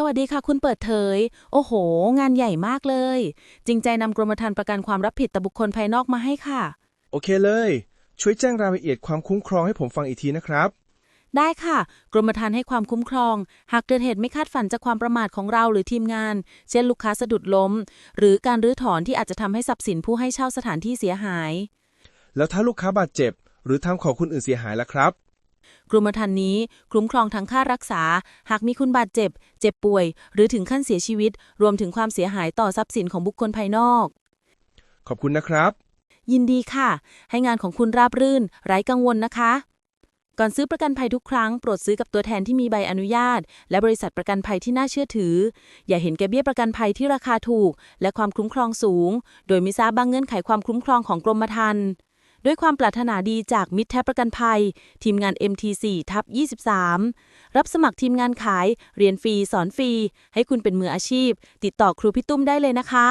สวัสดีค่ะ คุณเปิดเผย โอ้โห งานใหญ่มากเลย จริงใจนำกรมธรรม์ประกันความรับผิดต่อบุคคลภายนอกมาให้ค่ะ โอเคเลย ช่วยแจ้งรายละเอียดความคุ้มครองให้ผมฟังอีกทีนะครับ ได้ค่ะ กรมธรรม์ให้ความคุ้มครอง หากเกิดเหตุไม่คาดฝันจากความประมาทของเราหรือทีมงาน เช่นลูกค้าสะดุดล้ม หรือการรื้อถอนที่อาจจะทำให้ทรัพย์สินผู้ให้เช่าสถานที่เสียหาย แล้วถ้าลูกค้าบาดเจ็บ หรือทำของคนอื่นเสียหายล่ะครับ กรมธรรม์นี้คุ้มครองทั้งค่ารักษา หากมีคุณบาดเจ็บ เจ็บป่วย หรือถึงขั้นเสียชีวิต รวมถึงความเสียหายต่อทรัพย์สินของบุคคลภายนอก ขอบคุณนะครับ ยินดีค่ะ ให้งานของคุณราบรื่น ไร้กังวลนะคะ ก่อนซื้อประกันภัยทุกครั้ง โปรดซื้อกับตัวแทนที่มีใบอนุญาต และบริษัทประกันภัยที่น่าเชื่อถือ อย่าเห็นแก่เบี้ยประกันภัยที่ราคาถูก และความคุ้มครองสูง โดยมิทราบบางเงื่อนไขความคุ้มครองของกรมธรรม์ ด้วยความปรารถนาดีจากมิตรแทบประกันภัย ทีมงาน MT4 ทับ 23 รับสมัครทีมงานขาย เรียนฟรี สอนฟรี ให้คุณเป็นมืออาชีพ ติดต่อครูพี่ตุ้มได้เลยนะคะ